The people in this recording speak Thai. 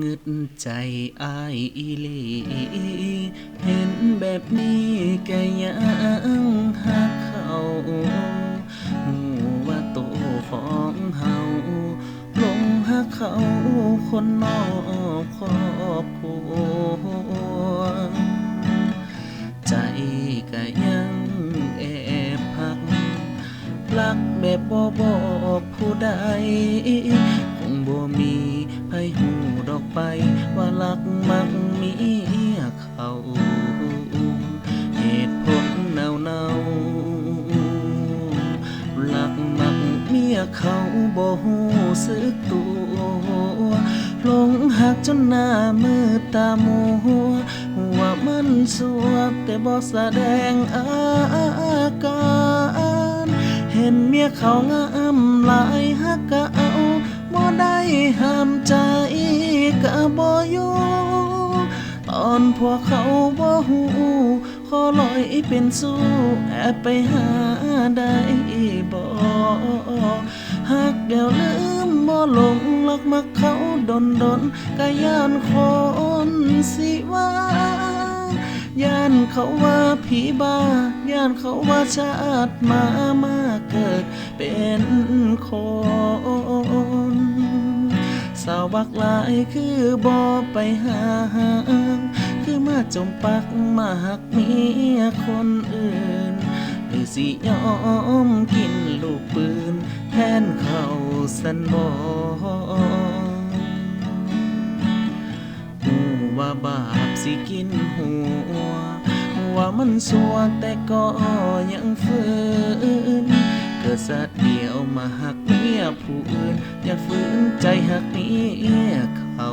งึดใจอายอีลี เห็นแบบนี้ก็ยังหักเขาหูว่าโตวของเฮาลงหักเขาคนนอกครอบครัวใจก็ยังแอบพักรักแบบบ่บอกผู้ใด กมักมีเขาเหตุผลเนาเนาๆรักมักเมียเขาบ่หูสึกตัวหลงหักจนหน้ามือตามัวว่ามันสวบแต่บ่แสดงอาการเห็นเมียเขางามหลายฮักก็เอาบ่ได้ห้ามใจ บ่อยู่ตอนพวกเขาบ่หูขอลอยเป็นสู้แอบไปหาได้บ่หักเดียวลืมบ่หลงลักมักเขาดนดนก็ย่านคนสิว่าย่านเขาว่าผีบ้า ย่านเขาว่าชาติมามาเกิดเป็นคน สาวบักหลายคือบ่ไปหาคือมาจมปักมาหักเมียคนอื่นหรือสิยอมกินลูกปืนแทนเขาสันบอหูว่าบาปสิกินหัวว่ามันสัวแต่ก็ยังฝืน เธอดสะเดียวมาหักเมียผู้อื่น อย่าฝืนใจหักเมียเขา